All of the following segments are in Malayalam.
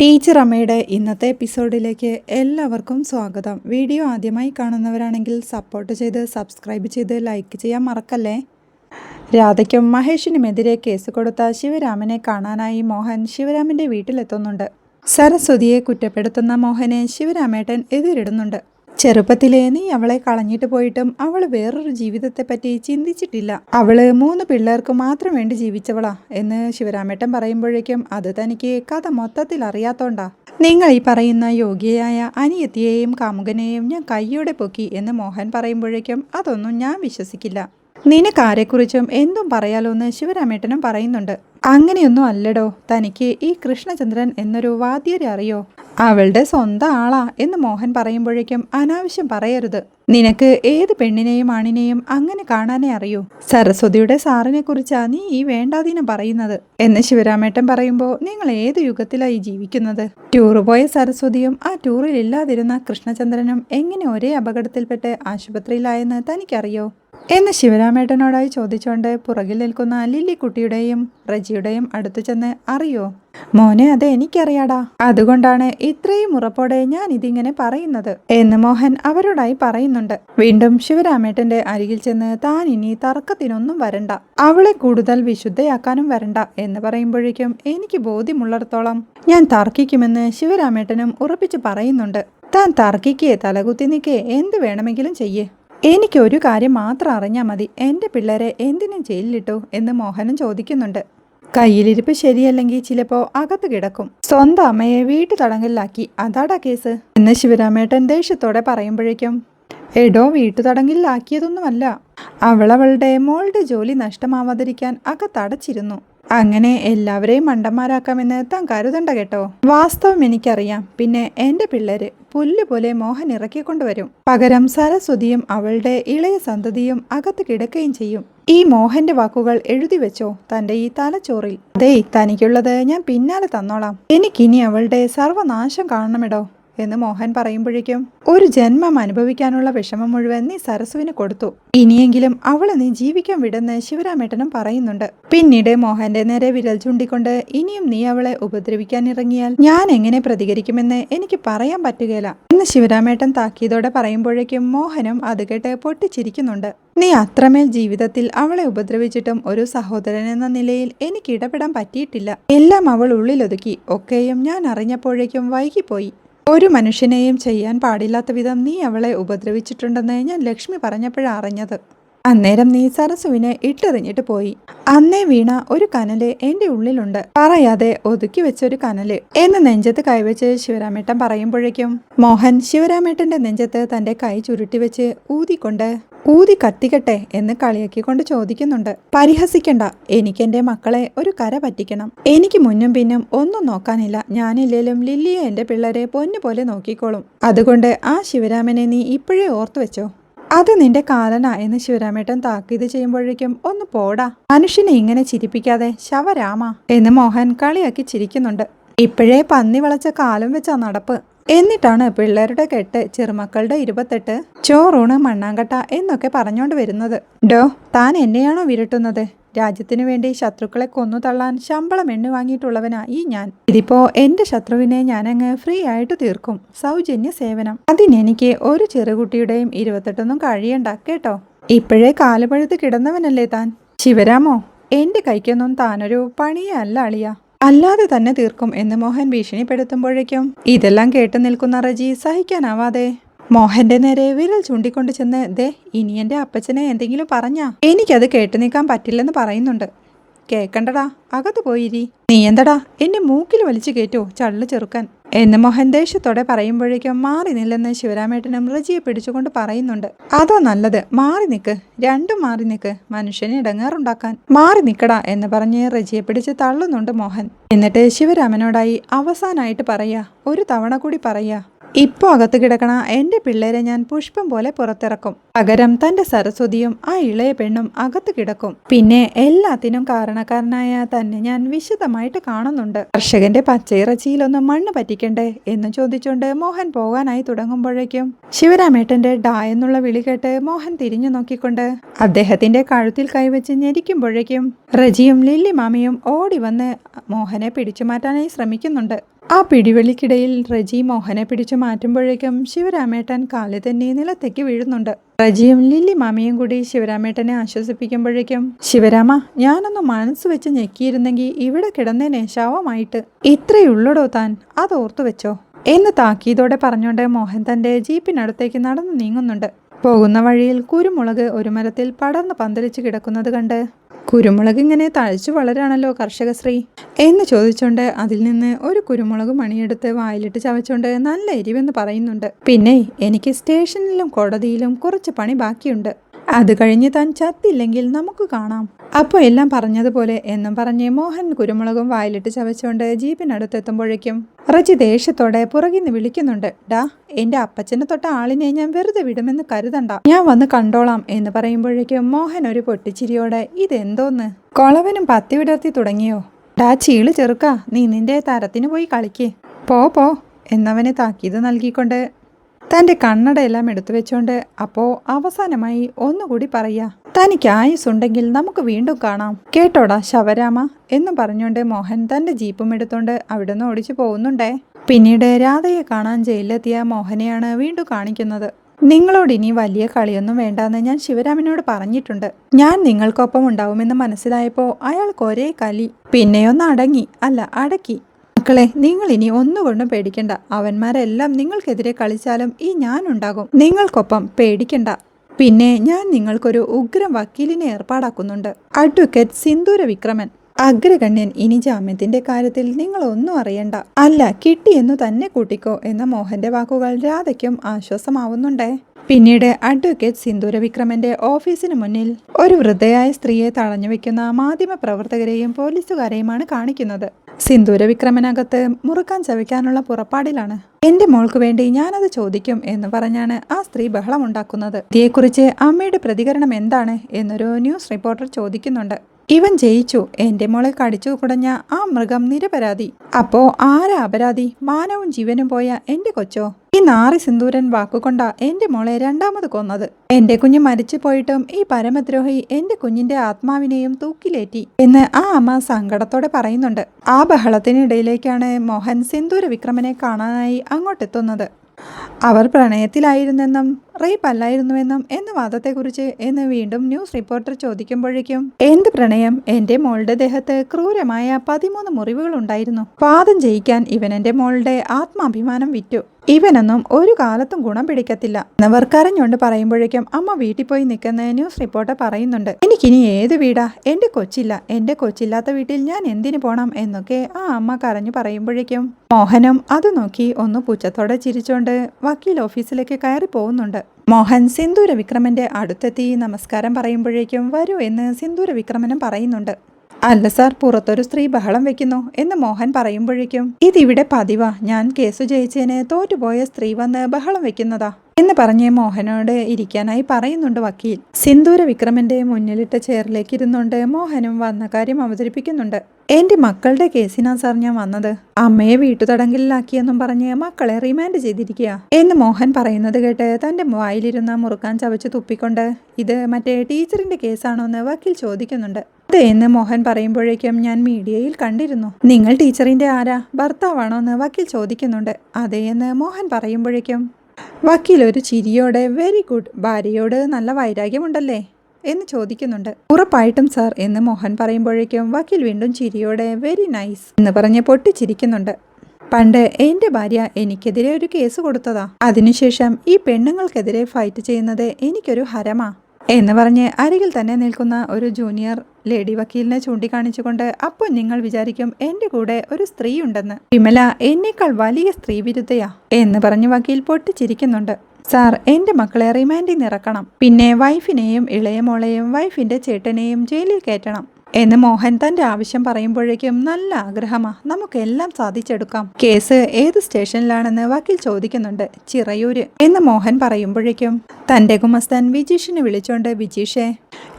ടീച്ചർ അമ്മയുടെ ഇന്നത്തെ എപ്പിസോഡിലേക്ക് എല്ലാവർക്കും സ്വാഗതം. വീഡിയോ ആദ്യമായി കാണുന്നവരാണെങ്കിൽ സപ്പോർട്ട് ചെയ്ത് സബ്സ്ക്രൈബ് ചെയ്ത് ലൈക്ക് ചെയ്യാൻ മറക്കല്ലേ? രാധയ്ക്കും മഹേഷിനുമെതിരെ കേസ് കൊടുത്ത ശിവരാമനെ കാണാനായി മോഹൻ ശിവരാമന്റെ വീട്ടിലെത്തുന്നുണ്ട്. സരസ്വതിയെ കുറ്റപ്പെടുത്തുന്ന മോഹനെ ശിവരാമേട്ടൻ എതിരിടുന്നുണ്ട്. ചെറുപ്പത്തിലേ നീ അവളെ കളഞ്ഞിട്ട് പോയിട്ടും അവൾ വേറൊരു ജീവിതത്തെ പറ്റി ചിന്തിച്ചിട്ടില്ല. അവൾ മൂന്ന് പിള്ളേർക്ക് മാത്രം വേണ്ടി ജീവിച്ചവളാ എന്ന് ശിവരാമേട്ടൻ പറയുമ്പോഴേക്കും അത് തനിക്ക് കഥ മൊത്തത്തിൽ അറിയാത്തോണ്ടാ. നിങ്ങൾ ഈ പറയുന്ന യോഗ്യയായ അനിയത്തിയെയും കാമുകനെയും ഞാൻ കയ്യോടെ പൊക്കി എന്ന് മോഹൻ പറയുമ്പോഴേക്കും അതൊന്നും ഞാൻ വിശ്വസിക്കില്ല. നിനക്കാരെക്കുറിച്ചും എന്തും പറയാലോ എന്ന് ശിവരാമേട്ടനും പറയുന്നുണ്ട്. അങ്ങനെയൊന്നും അല്ലടോ തനിക്ക് ഈ കൃഷ്ണചന്ദ്രൻ എന്നൊരു വാദ്യരെ അറിയോ? അവളുടെ സ്വന്തം ആളാ എന്ന് മോഹൻ പറയുമ്പോഴേക്കും അനാവശ്യം പറയരുത്. നിനക്ക് ഏത് പെണ്ണിനെയും ആണിനെയും അങ്ങനെ കാണാനേ അറിയൂ. സരസ്വതിയുടെ സാറിനെ കുറിച്ചാ നീ ഈ വേണ്ടാതീനം പറയുന്നത്? എന്ന് ശിവരാമേട്ടൻ പറയുമ്പോൾ നിങ്ങൾ ഏത് യുഗത്തിലായി ജീവിക്കുന്നത്? ടൂറ് പോയ സരസ്വതിയും ആ ടൂറിൽ ഇല്ലാതിരുന്ന കൃഷ്ണചന്ദ്രനും എങ്ങനെ ഒരേ അപകടത്തിൽപ്പെട്ട് ആശുപത്രിയിലായെന്ന് തനിക്കറിയോ? എന്ന് ശിവരാമേട്ടനോടായി ചോദിച്ചുകൊണ്ട് പുറകിൽ നിൽക്കുന്ന ലില്ലിക്കുട്ടിയുടെയും റജിയുടെയും അടുത്തു ചെന്ന് അറിയോ? മോനെ അത് എനിക്കറിയാടാ. അതുകൊണ്ടാണ് ഇത്രയും ഉറപ്പോടെ ഞാൻ ഇതിങ്ങനെ പറയുന്നത് എന്ന് മോഹൻ അവരോടായി പറയുന്നുണ്ട്. വീണ്ടും ശിവരാമേട്ടന്റെ അരികിൽ ചെന്ന് താൻ ഇനി തർക്കത്തിനൊന്നും വരണ്ട. അവളെ കൂടുതൽ വിശുദ്ധയാക്കാനും വരണ്ട എന്ന് പറയുമ്പോഴേക്കും എനിക്ക് ബോധ്യമുള്ളിടത്തോളം ഞാൻ തർക്കിക്കുമെന്ന് ശിവരാമേട്ടനും ഉറപ്പിച്ചു പറയുന്നുണ്ട്. താൻ തർക്കിക്കേ തലകുത്തി നിൽക്കേ എന്ത് വേണമെങ്കിലും ചെയ്യേ. എനിക്ക് ഒരു കാര്യം മാത്രം അറിഞ്ഞാൽ മതി. എന്റെ പിള്ളേരെ എന്തിനും ജയിലിലിട്ടു എന്ന് മോഹനും ചോദിക്കുന്നുണ്ട്. കയ്യിലിരിപ്പ് ശരിയല്ലെങ്കിൽ ചിലപ്പോൾ അകത്ത് കിടക്കും. സ്വന്തം അമ്മയെ വീട്ടു തടങ്കലിലാക്കി അതാടാ കേസ്? എന്ന് ശിവരാമേട്ടൻ ദേഷ്യത്തോടെ പറയുമ്പോഴേക്കും എടോ വീട്ടു തടങ്കലിലാക്കിയതൊന്നുമല്ല അവളവളുടെ മോളുടെ ജോലി നഷ്ടമാവാതിരിക്കാൻ അകത്തടച്ചിരുന്നു. അങ്ങനെ എല്ലാവരെയും മണ്ടന്മാരാക്കാമെന്ന് താൻ കരുതണ്ട കേട്ടോ. വാസ്തവം എനിക്കറിയാം. പിന്നെ എന്റെ പിള്ളേര് പുല്ല് പോലെ മോഹൻ ഇറക്കിക്കൊണ്ടുവരും. പകരം സരസ്വതിയും അവളുടെ ഇളയ സന്തതിയും അകത്ത് കിടക്കുകയും ചെയ്യും. ഈ മോഹന്റെ വാക്കുകൾ എഴുതി വെച്ചോ തന്റെ ഈ തലച്ചോറിൽ. അതേ തനിക്കുള്ളത് ഞാൻ പിന്നാലെ തന്നോളാം. എനിക്കിനി അവളുടെ സർവനാശം കാണണമെടോ. എന്ന് മോഹൻ പറയുമ്പോഴേക്കും ഒരു ജന്മം അനുഭവിക്കാനുള്ള വിഷമം മുഴുവൻ നീ സരസുവിന് കൊടുത്തു. ഇനിയെങ്കിലും അവളെ നീ ജീവിക്കാൻ വിടുന്ന ശിവരാമേട്ടനും പറയുന്നുണ്ട്. പിന്നീട് മോഹന്റെ നേരെ വിരൽ ചൂണ്ടിക്കൊണ്ട് ഇനിയും നീ അവളെ ഉപദ്രവിക്കാൻ ഇറങ്ങിയാൽ ഞാൻ എങ്ങനെ പ്രതികരിക്കുമെന്ന് എനിക്ക് പറയാൻ പറ്റുകയില്ല എന്ന് ശിവരാമേട്ടൻ താക്കിയതോടെ പറയുമ്പോഴേക്കും മോഹനും അത് കേട്ട് പൊട്ടിച്ചിരിക്കുന്നുണ്ട്. നീ അത്രമേൽ ജീവിതത്തിൽ അവളെ ഉപദ്രവിച്ചിട്ടും ഒരു സഹോദരൻ എന്ന നിലയിൽ എനിക്ക് ഇടപെടാൻ പറ്റിയിട്ടില്ല. എല്ലാം അവൾ ഉള്ളിലൊതുക്കി. ഒക്കെയും ഞാൻ അറിഞ്ഞപ്പോഴേക്കും വൈകിപ്പോയി. ഒരു മനുഷ്യനെയും ചെയ്യാൻ പാടില്ലാത്ത വിധം നീ അവളെ ഉപദ്രവിച്ചിട്ടുണ്ടെന്ന് ഞാൻ ലക്ഷ്മി പറഞ്ഞപ്പോഴാണ് അറിഞ്ഞത്. അന്നേരം നീ സരസുവിനെ ഇട്ടെറിഞ്ഞിട്ട് പോയി. അന്നേ വീണ ഒരു കനൽ എന്റെ ഉള്ളിലുണ്ട്. പറയാതെ ഒതുക്കി വെച്ചൊരു കനൽ എന്ന് നെഞ്ചത്ത് കൈവച്ച് ശിവരാമേട്ടൻ പറയുമ്പോഴേക്കും മോഹൻ ശിവരാമേട്ടന്റെ നെഞ്ചത്ത് തന്റെ കൈ ചുരുട്ടി വെച്ച് ഊതിക്കൊണ്ട് ഊതി കത്തിക്കട്ടെ എന്ന് കളിയാക്കിക്കൊണ്ട് ചോദിക്കുന്നുണ്ട്. പരിഹസിക്കണ്ട എനിക്ക് എനിക്കെന്റെ മക്കളെ ഒരു കര പറ്റിക്കണം. എനിക്ക് മുന്നും പിന്നും ഒന്നും നോക്കാനില്ല. ഞാനില്ലേലും ലില്ലിയെ എന്റെ പിള്ളേരെ പൊന്നുപോലെ നോക്കിക്കോളും. അതുകൊണ്ട് ആ ശിവരാമനെ നീ ഇപ്പോഴേ ഓർത്തു വെച്ചോ. അത് നിന്റെ കാലനാ എന്ന് ശിവരാമേട്ടൻ താക്കീത് ചെയ്യുമ്പോഴേക്കും ഒന്ന് പോടാ. മനുഷ്യനെ ഇങ്ങനെ ചിരിപ്പിക്കാതെ ശവരാമ എന്ന് മോഹൻ കളിയാക്കി ചിരിക്കുന്നുണ്ട്. ഇപ്പോഴേ പന്നി വളച്ച കാലം വെച്ച നടപ്പ്. എന്നിട്ടാണ് പിള്ളേരുടെ കെട്ട് ചെറുമക്കളുടെ ഇരുപത്തെട്ട് ചോറൂണ് മണ്ണാങ്കട്ട എന്നൊക്കെ പറഞ്ഞോണ്ട് വരുന്നത്. ഡോ താൻ എന്നെയാണോ വിരട്ടുന്നത്? രാജ്യത്തിനു വേണ്ടി ശത്രുക്കളെ കൊന്നു തള്ളാൻ ശമ്പളം എണ്ണു വാങ്ങിയിട്ടുള്ളവനാ ഈ ഞാൻ. ഇതിപ്പോ എന്റെ ശത്രുവിനെ ഞാൻ ഞാനങ്ങ് ഫ്രീ ആയിട്ട് തീർക്കും. സൗജന്യ സേവനം. അതിനെനിക്ക് ഒരു ചെറുകുട്ടിയുടെയും ഇരുപത്തെട്ടൊന്നും കഴിയണ്ട കേട്ടോ? ഇപ്പോഴേ കാലുപഴുത്ത് കിടന്നവനല്ലേ താൻ? ശിവരാമോ എന്റെ കൈക്കൊന്നും താനൊരു പണിയേ അല്ല അളിയ. അല്ലാതെ തന്നെ തീർക്കും എന്ന് മോഹൻ ഭീഷണിപ്പെടുത്തുമ്പോഴേക്കും ഇതെല്ലാം കേട്ടു നിൽക്കുന്ന റജി സഹിക്കാനാവാതെ മോഹന്റെ നേരെ വിരൽ ചൂണ്ടിക്കൊണ്ട് ചെന്ന് ദേ ഇനി എന്റെ അപ്പച്ചനെ എന്തെങ്കിലും പറഞ്ഞാ? എനിക്കത് കേട്ടു നിൽക്കാൻ പറ്റില്ലെന്ന് പറയുന്നുണ്ട്. കേക്കണ്ടടാ അകത്ത് പോയിരി. നീ എന്തടാ എന്നെ മൂക്കിൽ വലിച്ചു കയറ്റോ ചള്ളു ചെറുക്കാൻ? എന്ന് മോഹൻ ദേഷ്യത്തോടെ പറയുമ്പോഴേക്കും മാറി നില്ലെന്ന് ശിവരാമേട്ടനും റജിയെ പിടിച്ചുകൊണ്ട് പറയുന്നുണ്ട്. അതോ നല്ലത് മാറി നിക്ക് രണ്ടും മാറി നിക്ക് മനുഷ്യനെ ഇടങ്ങാറുണ്ടാക്കാൻ. മാറി നിൽക്കടാ എന്ന് പറഞ്ഞ് റജിയെ പിടിച്ച് തള്ളുന്നുണ്ട് മോഹൻ. എന്നിട്ട് ശിവരാമനോടായി അവസാനായിട്ട് പറയാ ഒരു തവണ കൂടി പറയാ ഇപ്പോൾ അകത്ത് കിടക്കണ എന്റെ പിള്ളേരെ ഞാൻ പുഷ്പം പോലെ പുറത്തിറക്കും. പകരം തന്റെ സരസ്വതിയും ആ ഇളയ പെണ്ണും അകത്ത് കിടക്കും. പിന്നെ എല്ലാത്തിനും കാരണക്കാരനായ തന്നെ ഞാൻ വിശദമായിട്ട് കാണുന്നുണ്ട്. കർഷകന്റെ പച്ചയിറച്ചിയിലൊന്നും മണ്ണ് പറ്റിക്കണ്ടേ എന്ന് ചോദിച്ചുകൊണ്ട് മോഹൻ പോകാനായി തുടങ്ങുമ്പോഴേക്കും ശിവരാമേട്ടന്റെ ഡാ എന്നുള്ള വിളി കേട്ട് മോഹൻ തിരിഞ്ഞു നോക്കിക്കൊണ്ട് അദ്ദേഹത്തിന്റെ കഴുത്തിൽ കൈവച്ച് ഞെരിക്കുമ്പോഴേക്കും റജിയും ലില്ലി മാമിയും ഓടി വന്ന് മോഹനെ പിടിച്ചു മാറ്റാനായി ശ്രമിക്കുന്നുണ്ട്. ആ പിടിവെളിക്കിടയിൽ റജി മോഹനെ പിടിച്ചു മാറ്റുമ്പോഴേക്കും ശിവരാമേട്ടൻ കാലിൽ തന്നെ നിലത്തേക്ക് വീഴുന്നുണ്ട്. റജിയും ലില്ലി മാമിയും കൂടി ശിവരാമേട്ടനെ ആശ്വസിപ്പിക്കുമ്പോഴേക്കും ശിവരാമ ഞാനൊന്ന് മനസ്സ് വെച്ച് ഞെക്കിയിരുന്നെങ്കിൽ ഇവിടെ കിടന്നേനെ ശവമായിട്ട്. ഇത്രയുള്ളടോ താൻ? അതോർത്തു വെച്ചോ? എന്ന് താക്കീതോടെ പറഞ്ഞുകൊണ്ട് മോഹൻ തന്റെ ജീപ്പിനടുത്തേക്ക് നടന്നു നീങ്ങുന്നുണ്ട്. പോകുന്ന വഴിയിൽ കുരുമുളക് ഒരു മരത്തിൽ പടർന്ന് പന്തലിച്ച് കിടക്കുന്നത് കണ്ട് കുരുമുളക് ഇങ്ങനെ തഴച്ചു വളരാണല്ലോ കർഷകശ്രീ എന്ന് ചോദിച്ചുകൊണ്ട് അതിൽ നിന്ന് ഒരു കുരുമുളക് മണിയെടുത്ത് വായിലിട്ട് ചവച്ചുകൊണ്ട് നല്ല എരിവെന്ന് പറയുന്നുണ്ട്. പിന്നെ എനിക്ക് സ്റ്റേഷനിലും കോടതിയിലും കുറച്ച് പണി ബാക്കിയുണ്ട്. അത് കഴിഞ്ഞ് താൻ ചത്തില്ലെങ്കിൽ നമുക്ക് കാണാം. അപ്പോൾ എല്ലാം പറഞ്ഞതുപോലെ എന്നും പറഞ്ഞ് മോഹൻ കുരുമുളകും വായിലിട്ട് ചവച്ചുകൊണ്ട് ജീപ്പിനടുത്തെത്തുമ്പോഴേക്കും റജി ദേഷ്യത്തോടെ പുറകിന്ന് വിളിക്കുന്നുണ്ട്. ഡാ എന്റെ അപ്പച്ചനെ തൊട്ട ആളിനെ ഞാൻ വെറുതെ വിടുമെന്ന് കരുതണ്ട. ഞാൻ വന്ന് കണ്ടോളാം എന്ന് പറയുമ്പോഴേക്കും മോഹൻ ഒരു പൊട്ടിച്ചിരിയോടെ ഇതെന്തോന്ന്? കൊളവനും പത്തി വിടർത്തി തുടങ്ങിയോ? ഡാ ചീൾ ചെറുക്ക. നീ നിന്റെ തരത്തിന് പോയി കളിക്കേ. പോ പോ എന്നവന് താക്കീത് നൽകിക്കൊണ്ട് തന്റെ കണ്ണടയെല്ലാം എടുത്തു വെച്ചോണ്ട് അപ്പോ അവസാനമായി ഒന്നുകൂടി പറയാ തനിക്ക് ആയുസുണ്ടെങ്കിൽ നമുക്ക് വീണ്ടും കാണാം. കേട്ടോടാ ശവരാമ എന്നും പറഞ്ഞോണ്ട് മോഹൻ തന്റെ ജീപ്പും എടുത്തോണ്ട് അവിടുന്ന് ഓടിച്ചു പോകുന്നുണ്ടേ. പിന്നീട് രാധയെ കാണാൻ ജയിലിലെത്തിയ മോഹനെയാണ് വീണ്ടും കാണിക്കുന്നത്. നിങ്ങളോട് ഇനി വലിയ കളിയൊന്നും വേണ്ടാന്ന് ഞാൻ ശിവരാമനോട് പറഞ്ഞിട്ടുണ്ട്. ഞാൻ നിങ്ങൾക്കൊപ്പം ഉണ്ടാവുമെന്ന് മനസ്സിലായപ്പോൾ അയാൾക്ക് ഒരേ കലി. പിന്നെയൊന്ന് അടങ്ങി അല്ല അടക്കി മക്കളെ നിങ്ങൾ ഇനി ഒന്നുകൊണ്ടും പേടിക്കണ്ട. അവന്മാരെല്ലാം നിങ്ങൾക്കെതിരെ കളിച്ചാലും ഈ ഞാനുണ്ടാകും നിങ്ങൾക്കൊപ്പം പേടിക്കണ്ട. പിന്നെ ഞാൻ നിങ്ങൾക്കൊരു ഉഗ്രം വക്കീലിനെ ഏർപ്പാടാക്കുന്നുണ്ട്. അഡ്വക്കേറ്റ് സിന്ദൂര വിക്രമൻ അഗ്രഗണ്യൻ ഇനി ജാമ്യത്തിന്റെ കാര്യത്തിൽ നിങ്ങൾ ഒന്നും അറിയണ്ട. അല്ല കിട്ടിയെന്നു തന്നെ കൂട്ടിക്കോ എന്ന മോഹന്റെ വാക്കുകൾ രാധയ്ക്കും ആശ്വാസമാവുന്നുണ്ടേ. പിന്നീട് അഡ്വക്കേറ്റ് സിന്ദൂര വിക്രമന്റെ ഓഫീസിന് മുന്നിൽ ഒരു വൃദ്ധയായ സ്ത്രീയെ തടഞ്ഞു വെക്കുന്ന മാധ്യമ പ്രവർത്തകരെയും പോലീസുകാരെയുമാണ് കാണിക്കുന്നത്. സിന്ദൂര വിക്രമനകത്ത് മുറുക്കാൻ ചവിക്കാനുള്ള പുറപ്പാടിലാണ്. എന്റെ മോൾക്ക് വേണ്ടി ഞാനത് ചോദിക്കും എന്ന് പറഞ്ഞാണ് ആ സ്ത്രീ ബഹളമുണ്ടാക്കുന്നത്. ഇതേക്കുറിച്ച് അമ്മയുടെ പ്രതികരണം എന്താണ്? എന്നൊരു ന്യൂസ് റിപ്പോർട്ടർ ചോദിക്കുന്നുണ്ട്. ഇവൻ ജയിച്ചു. എന്റെ മോളെ കടിച്ചു കുടഞ്ഞ ആ മൃഗം നിരപരാധി. അപ്പോ ആരാ അപരാധി? മാനവും ജീവനും പോയ എന്റെ കൊച്ചോ? ഈ നാറി സിന്ദൂരൻ വാക്കുകൊണ്ടാ എന്റെ മോളെ രണ്ടാമത് കൊന്നത്. എന്റെ കുഞ്ഞ് മരിച്ചു പോയിട്ടും ഈ പരമദ്രോഹി എന്റെ കുഞ്ഞിന്റെ ആത്മാവിനെയും തൂക്കിലേറ്റി എന്ന് ആ അമ്മ സങ്കടത്തോടെ പറയുന്നുണ്ട്. ആ ബഹളത്തിനിടയിലേക്കാണ് മോഹൻ സിന്ദൂര വിക്രമനെ കാണാനായി അങ്ങോട്ടെത്തുന്നത്. അവർ പ്രണയത്തിലായിരുന്നെന്നും റേപ്പ് അല്ലായിരുന്നുവെന്നും എന്ന വാദത്തെക്കുറിച്ച് എന്ന് വീണ്ടും ന്യൂസ് റിപ്പോർട്ടർ ചോദിക്കുമ്പോഴേക്കും എന്ത് പ്രണയം? എന്റെ മോളുടെ ദേഹത്ത് ക്രൂരമായ പതിമൂന്ന് മുറിവുകൾ ഉണ്ടായിരുന്നു. വാദം ജയിക്കാൻ ഇവൻ എന്റെ മോളുടെ ആത്മാഭിമാനം വിറ്റു. ഇവനൊന്നും ഒരു കാലത്തും ഗുണം പിടിക്കത്തില്ല എന്നവർ കരഞ്ഞുകൊണ്ട് പറയുമ്പോഴേക്കും അമ്മ വീട്ടിൽ പോയി നിൽക്കുന്ന ന്യൂസ് റിപ്പോർട്ടർ പറയുന്നുണ്ട് എനിക്കിനി ഏത് വീടാ? എന്റെ കൊച്ചില്ല. എന്റെ കൊച്ചില്ലാത്ത വീട്ടിൽ ഞാൻ എന്തിനു പോണം? എന്നൊക്കെ ആ അമ്മ കരഞ്ഞു പറയുമ്പോഴേക്കും മോഹനും അത് നോക്കി ഒന്ന് പുച്ഛത്തോടെ ചിരിച്ചോണ്ട് വക്കീൽ ഓഫീസിലേക്ക് കയറി പോകുന്നുണ്ട്. മോഹൻ സിന്ദൂര വിക്രമന്റെ അടുത്തെത്തി. നമസ്കാരം പറയുമ്പോഴേക്കും വരൂ എന്ന് സിന്ദൂര വിക്രമനും പറയുന്നുണ്ട്. അല്ല സാർ പുറത്തൊരു സ്ത്രീ ബഹളം വെക്കുന്നു എന്ന് മോഹൻ പറയുമ്പോഴേക്കും ഇതിവിടെ പതിവാ. ഞാൻ കേസ് ജയിച്ചതിന് തോറ്റുപോയ സ്ത്രീ വന്ന് ബഹളം വെക്കുന്നതാ. എന്ന് പറഞ്ഞ് മോഹനോട് ഇരിക്കാനായി പറയുന്നുണ്ട് വക്കീൽ. സിന്ദൂര വിക്രമന്റെ മുന്നിലിട്ട ചെയറിലേക്ക് ഇരുന്നുകൊണ്ട് മോഹനും വന്ന കാര്യം അവതരിപ്പിക്കുന്നുണ്ട്. എന്റെ മക്കളുടെ കേസിനാ സാർ ഞാൻ വന്നത്? അമ്മയെ വീട്ടുതടങ്കലിലാക്കിയെന്നും പറഞ്ഞ് മക്കളെ റിമാൻഡ് ചെയ്തിരിക്കുക? എന്ന് മോഹൻ പറയുന്നത് കേട്ട് തന്റെ വായിലിരുന്ന മുറുക്കാൻ ചവച്ച് തുപ്പിക്കൊണ്ട് ഇത് മറ്റേ ടീച്ചറിന്റെ കേസാണോ എന്ന് വക്കീൽ ചോദിക്കുന്നുണ്ട്. അതെ എന്ന് മോഹൻ പറയുമ്പോഴേക്കും ഞാൻ മീഡിയയിൽ കണ്ടിരുന്നു. നിങ്ങൾ ടീച്ചറിന്റെ ആരാ? ഭർത്താവാണോ എന്ന് വക്കീൽ ചോദിക്കുന്നുണ്ട്. അതെ എന്ന് മോഹൻ പറയുമ്പോഴേക്കും വക്കീൽ ഒരു ചിരിയോടെ വെരി ഗുഡ് ഭാര്യയോട് നല്ല വൈരാഗ്യമുണ്ടല്ലേ? എന്ന് ചോദിക്കുന്നുണ്ട്. ഉറപ്പായിട്ടും സാർ എന്ന് മോഹൻ പറയുമ്പോഴേക്കും വക്കീൽ വീണ്ടും ചിരിയോടെ വെരി നൈസ് എന്ന് പറഞ്ഞ് പൊട്ടിച്ചിരിക്കുന്നുണ്ട്. പണ്ട് എന്റെ ഭാര്യ എനിക്കെതിരെ ഒരു കേസ് കൊടുത്തതാ. അതിനുശേഷം ഈ പെണ്ണുങ്ങൾക്കെതിരെ ഫൈറ്റ് ചെയ്യുന്നത് എനിക്കൊരു ഹരമാ. എന്ന് പറഞ്ഞ് അരികിൽ തന്നെ നിൽക്കുന്ന ഒരു ജൂനിയർ ലേഡി വക്കീലിനെ ചൂണ്ടിക്കാണിച്ചുകൊണ്ട് അപ്പോൾ നിങ്ങൾ വിചാരിക്കും എന്റെ കൂടെ ഒരു സ്ത്രീ ഉണ്ടെന്ന് വിമല എന്നേക്കാൾ വലിയ സ്ത്രീ വിരുദ്ധയാ എന്ന് പറഞ്ഞ് വക്കീൽ പൊട്ടിച്ചിരിക്കുന്നുണ്ട്. സാർ എന്റെ മക്കളെ റിമാൻഡിൽ നിറക്കണം. പിന്നെ വൈഫിനെയും ഇളയ മോളെയും വൈഫിന്റെ ചേട്ടനെയും ജയിലിൽ കയറ്റണം. എന്ന് മോഹൻ തന്റെ ആവശ്യം പറയുമ്പോഴേക്കും നല്ല ആഗ്രഹമാ നമുക്കെല്ലാം സാധിച്ചെടുക്കാം. കേസ് ഏത് സ്റ്റേഷനിലാണെന്ന് വക്കീൽ ചോദിക്കുന്നുണ്ട് ചിറയൂര് എന്ന് മോഹൻ പറയുമ്പോഴേക്കും തന്റെ ഗുമസ്തൻ വിജീഷിനെ വിളിച്ചോണ്ട് വിജീഷേ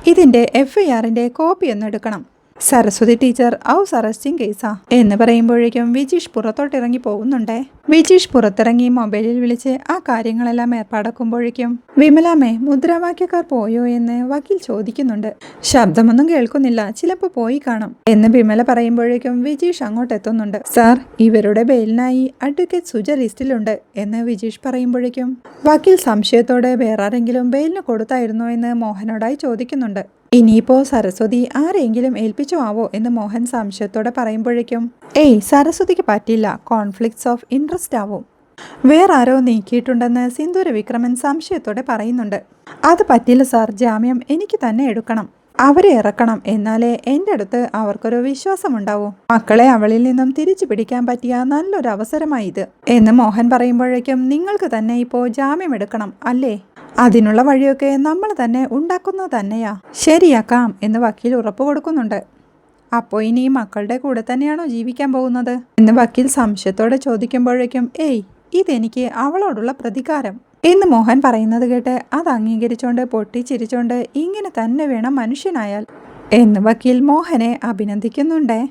ഇതിന്റെ എഫ് ഐ ആറിന്റെ കോപ്പി ഒന്ന് എടുക്കണം. സരസ്വതി ടീച്ചർ ഔ അറസ്റ്റിംഗ് കേസാ എന്ന് പറയുമ്പോഴേക്കും വിജീഷ് പുറത്തോട്ടിറങ്ങി പോകുന്നുണ്ടേ. വിജീഷ് പുറത്തിറങ്ങി മൊബൈലിൽ വിളിച്ച് ആ കാര്യങ്ങളെല്ലാം ഏർപ്പാടാക്കുമ്പോഴേക്കും വിമലാമേ മുദ്രാവാക്യക്കാർ പോയോ എന്ന് വക്കീൽ ചോദിക്കുന്നുണ്ട്. ശബ്ദമൊന്നും കേൾക്കുന്നില്ല ചിലപ്പോൾ പോയി കാണും എന്ന് വിമല പറയുമ്പോഴേക്കും വിജീഷ് അങ്ങോട്ട് എത്തുന്നുണ്ട്. സാർ ഇവരുടെ ബെയിലിനായി അഡ്വക്കേറ്റ് സുജ ലിസ്റ്റിലുണ്ട് എന്ന് വിജീഷ് പറയുമ്പോഴേക്കും വക്കീൽ സംശയത്തോടെ വേറാരെങ്കിലും ബെയിലിന് കൊടുത്തായിരുന്നോ എന്ന് മോഹനോടായി ചോദിക്കുന്നുണ്ട്. ഇനിയിപ്പോ സരസ്വതി ആരെങ്കിലും ഏൽപ്പിച്ചോ ആവോ എന്ന് മോഹൻ സംശയത്തോടെ പറയുമ്പോഴേക്കും ഏയ് സരസ്വതിക്ക് പറ്റില്ല. കോൺഫ്ലിക്ട്സ് ഓഫ് ഇൻട്രസ്റ്റ് ആവും. വേറെ ആരോ നീക്കിയിട്ടുണ്ടെന്ന് സിന്ദൂര വിക്രമൻ സംശയത്തോടെ പറയുന്നുണ്ട്. അത് പറ്റില്ല സാർ. ജാമ്യം എനിക്ക് തന്നെ എടുക്കണം. അവരെ ഇറക്കണം. എന്നാലേ എന്റെ അടുത്ത് അവർക്കൊരു വിശ്വാസമുണ്ടാവൂ. മക്കളെ അവളിൽ നിന്നും തിരിച്ചു പിടിക്കാൻ പറ്റിയ നല്ലൊരു അവസരമായി ഇത് എന്ന് മോഹൻ പറയുമ്പോഴേക്കും നിങ്ങൾക്ക് തന്നെ ഇപ്പോൾ ജാമ്യം എടുക്കണം അല്ലേ? അതിനുള്ള വഴിയൊക്കെ നമ്മൾ തന്നെ ഉണ്ടാക്കുന്നത് തന്നെയാ. ശരിയാക്കാം എന്ന് വക്കീൽ ഉറപ്പ് കൊടുക്കുന്നുണ്ട്. അപ്പോൾ ഇനി ഈ മക്കളുടെ കൂടെ തന്നെയാണോ ജീവിക്കാൻ പോകുന്നത്? എന്ന് വക്കീൽ സംശയത്തോടെ ചോദിക്കുമ്പോഴേക്കും ഏയ് ഇതെനിക്ക് അവളോടുള്ള പ്രതികാരം. എന്ന് മോഹൻ പറയുന്നത് കേട്ട് അത് അംഗീകരിച്ചോണ്ട് പൊട്ടിച്ചിരിച്ചോണ്ട് ഇങ്ങനെ തന്നെ വേണം മനുഷ്യനായാൽ എന്ന് വക്കീൽ മോഹനെ അഭിനന്ദിക്കുന്നുണ്ടേ.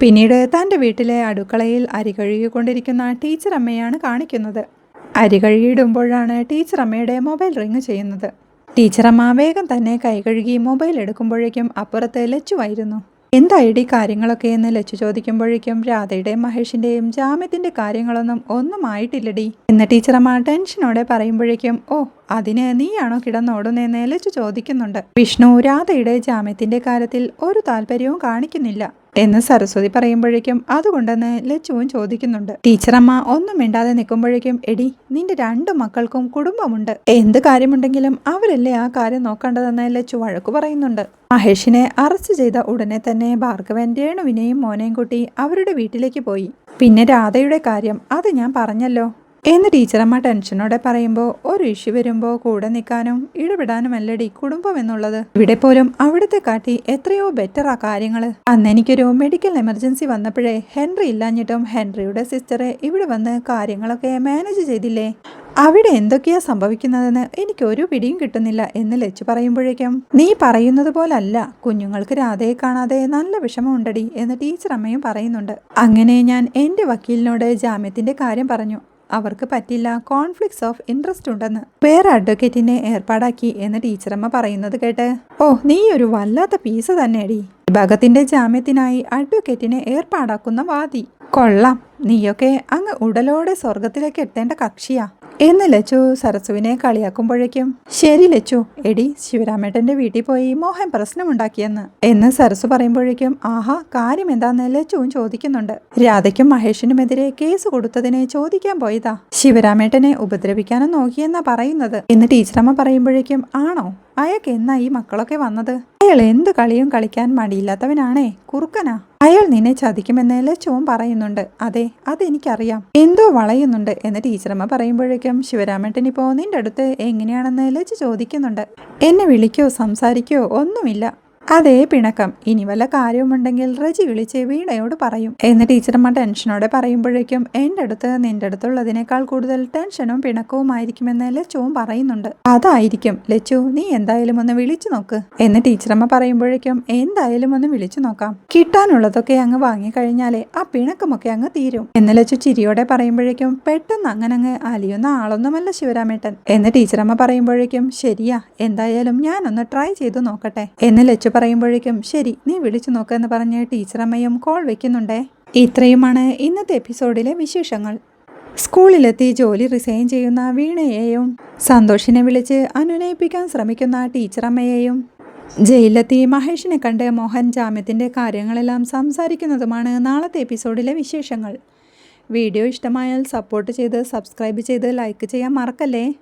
പിന്നീട് തന്റെ വീട്ടിലെ അടുക്കളയിൽ അരി കഴുകിക്കൊണ്ടിരിക്കുന്ന ടീച്ചർ അമ്മയാണ് കാണിക്കുന്നത്. അരി കഴുകിയിടുമ്പോഴാണ് ടീച്ചർ അമ്മയുടെ മൊബൈൽ റിങ് ചെയ്യുന്നത്. ടീച്ചറമ്മ വേഗം തന്നെ കൈ കഴുകി മൊബൈൽ എടുക്കുമ്പോഴേക്കും അപ്പുറത്ത് ലച്ചുവായിരുന്നു എന്തായിടി കാര്യങ്ങളൊക്കെ? എന്ന് ലച്ചു ചോദിക്കുമ്പോഴേക്കും രാധയുടെയും മഹേഷിന്റെയും ജാമ്യത്തിന്റെ കാര്യങ്ങളൊന്നും ഒന്നും ആയിട്ടില്ലടി. എന്ന് ടീച്ചറമ്മ ടെൻഷനോടെ പറയുമ്പോഴേക്കും ഓ അതിന് നീയാണോ കിടന്നോടുന്നതെന്ന് ലച്ചു ചോദിക്കുന്നുണ്ട്. വിഷ്ണു രാധയുടെ ജാമ്യത്തിന്റെ കാര്യത്തിൽ ഒരു താല്പര്യവും കാണിക്കുന്നില്ല എന്ന് സരസ്വതി പറയുമ്പോഴേക്കും അതുകൊണ്ടെന്ന് ലച്ചുവും ചോദിക്കുന്നുണ്ട്. ടീച്ചറമ്മ ഒന്നും മിണ്ടാതെ നിൽക്കുമ്പോഴേക്കും എടി നിന്റെ രണ്ടു മക്കൾക്കും കുടുംബമുണ്ട്. എന്ത് കാര്യമുണ്ടെങ്കിലും അവരല്ലേ ആ കാര്യം നോക്കേണ്ടതെന്ന് ലച്ചു വഴക്കു പറയുന്നുണ്ട്. മഹേഷിനെ അറസ്റ്റ് ചെയ്ത ഉടനെ തന്നെ ഭാർഗവൻ രേണുവിനെയും മോനെയും കൂട്ടി അവരുടെ വീട്ടിലേക്ക് പോയി. പിന്നെ രാധയുടെ കാര്യം അത് ഞാൻ പറഞ്ഞല്ലോ. എന്ന് ടീച്ചറമ്മ ടെൻഷനോടെ പറയുമ്പോൾ ഒരു ഇഷ്യൂ വരുമ്പോൾ കൂടെ നിൽക്കാനും ഇടപെടാനും അല്ലടി കുടുംബം എന്നുള്ളത്. ഇവിടെ പോലും അവിടുത്തെ കാട്ടി എത്രയോ ബെറ്ററാ കാര്യങ്ങൾ അന്ന് എനിക്കൊരു മെഡിക്കൽ എമർജൻസി വന്നപ്പോഴേ ഹെൻറി ഇല്ലാഞ്ഞിട്ടും ഹെൻറിയുടെ സിസ്റ്ററെ ഇവിടെ വന്ന് കാര്യങ്ങളൊക്കെ മാനേജ് ചെയ്തില്ലേ? അവിടെ എന്തൊക്കെയാ സംഭവിക്കുന്നതെന്ന് എനിക്ക് ഒരു പിടിയും കിട്ടുന്നില്ല എന്ന് ലച്ചു പറയുമ്പോഴേക്കും നീ പറയുന്നത് പോലല്ല. കുഞ്ഞുങ്ങൾക്ക് രാധയെ കാണാതെ നല്ല വിഷമമുണ്ടടി എന്ന് ടീച്ചർ അമ്മയും പറയുന്നുണ്ട്. അങ്ങനെ ഞാൻ എന്റെ വക്കീലിനോട് ജാമ്യത്തിന്റെ കാര്യം പറഞ്ഞു. അവർക്ക് പറ്റില്ല. കോൺഫ്ലിക്ട്സ് ഓഫ് ഇൻട്രസ്റ്റ് ഉണ്ടെന്ന്. വേറെ അഡ്വക്കേറ്റിനെ ഏർപ്പാടാക്കി എന്ന് ടീച്ചറമ്മ പറയുന്നത് കേട്ട്. ഓ നീ ഒരു വല്ലാത്ത പീസ് തന്നെയടി ഭഗത്തിന്റെ ജാമ്യത്തിനായി അഡ്വക്കേറ്റിനെ ഏർപ്പാടാക്കുന്ന വാദി. കൊള്ളാം. നീയൊക്കെ അങ്ങ് ഉടലോടെ സ്വർഗത്തിലേക്ക് എത്തേണ്ട കക്ഷിയാ. എന്ന് ലച്ചു സരസുവിനെ കളിയാക്കുമ്പോഴേക്കും ശരി ലച്ചു എടി ശിവരാമേട്ടന്റെ വീട്ടിൽ പോയി മോഹൻ പ്രശ്നമുണ്ടാക്കിയെന്ന് എന്ന് സരസു പറയുമ്പോഴേക്കും ആഹാ കാര്യം എന്താന്ന് ലച്ചുവും ചോദിക്കുന്നുണ്ട്. രാധയ്ക്കും മഹേഷിനുമെതിരെ കേസ് കൊടുത്തതിനെ ചോദിക്കാൻ പോയതാ. ശിവരാമേട്ടനെ ഉപദ്രവിക്കാനും നോക്കിയെന്നാ പറയുന്നത്. എന്ന് ടീച്ചറമ്മ പറയുമ്പോഴേക്കും ആണോ? അയാൾക്ക് എന്നാ ഈ മക്കളൊക്കെ വന്നത്? അയാൾ എന്ത് കളിയും കളിക്കാൻ മടിയില്ലാത്തവനാണേ കുറുക്കനാ. അയാൾ നിന്നെ ചതിക്കുമെന്ന് ലച്ചുവും പറയുന്നുണ്ട്. അതെ അതെനിക്കറിയാം. എന്തോ വളയുന്നുണ്ട് എന്ന് ടീച്ചറമ്മ പറയുമ്പോഴേക്കും ശിവരാമേട്ടൻ ഇപ്പോ നിന്റെ അടുത്ത് എങ്ങനെയാണെന്ന് ലച്ച് ചോദിക്കുന്നുണ്ട്. എന്നെ വിളിക്കോ സംസാരിക്കോ ഒന്നുമില്ല. അതേ പിണക്കം. ഇനി വല്ല കാര്യമുണ്ടെങ്കിൽ റജി വിളിച്ച് വീണയോട് പറയും. എന്ന് ടീച്ചർമാർ ടെൻഷനോടെ പറയുമ്പോഴേക്കും എന്റെ അടുത്ത് നിന്റെ അടുത്തുള്ളതിനേക്കാൾ കൂടുതൽ ടെൻഷനും പിണക്കവുമായിരിക്കുമെന്ന് ലച്ചുവും പറയുന്നുണ്ട്. അതായിരിക്കും. ലച്ചു നീ എന്തായാലും ഒന്ന് വിളിച്ചു നോക്ക്. എന്ന് ടീച്ചറമ്മ പറയുമ്പോഴേക്കും എന്തായാലും ഒന്ന് വിളിച്ചു നോക്കാം. കിട്ടാനുള്ളതൊക്കെ അങ്ങ് വാങ്ങിക്കഴിഞ്ഞാലേ ആ പിണക്കമൊക്കെ അങ്ങ് തീരും. എന്ന് ലച്ചു ചിരിയോടെ പറയുമ്പോഴേക്കും പെട്ടെന്ന് അങ്ങനെ അങ്ങ് അലിയുന്ന ആളൊന്നുമല്ല ശിവരാമേട്ടൻ. എന്ന് ടീച്ചറമ്മ പറയുമ്പോഴേക്കും ശരിയാ എന്തായാലും ഞാനൊന്ന് ട്രൈ ചെയ്തു നോക്കട്ടെ. എന്ന് ലച്ചു പറയുമ്പോഴേക്കും ശരി നീ വിളിച്ചു നോക്കെന്ന് പറഞ്ഞ് ടീച്ചറമ്മയും കോൾ വെക്കുന്നുണ്ടേ. ഇത്രയുമാണ് ഇന്നത്തെ എപ്പിസോഡിലെ വിശേഷങ്ങൾ. സ്കൂളിലെത്തി ജോലി റിസൈൻ ചെയ്യുന്ന വീണയെയും സന്തോഷിനെ വിളിച്ച് അനുനയിപ്പിക്കാൻ ശ്രമിക്കുന്ന ടീച്ചറമ്മയെയും ജയിലിലെത്തി മഹേഷിനെ കണ്ട് മോഹൻ ജാമ്യത്തിന്റെ കാര്യങ്ങളെല്ലാം സംസാരിക്കുന്നതുമാണ് നാളത്തെ എപ്പിസോഡിലെ വിശേഷങ്ങൾ. വീഡിയോ ഇഷ്ടമായാൽ സപ്പോർട്ട് ചെയ്ത് സബ്സ്ക്രൈബ് ചെയ്ത് ലൈക്ക് ചെയ്യാൻ മറക്കല്ലേ?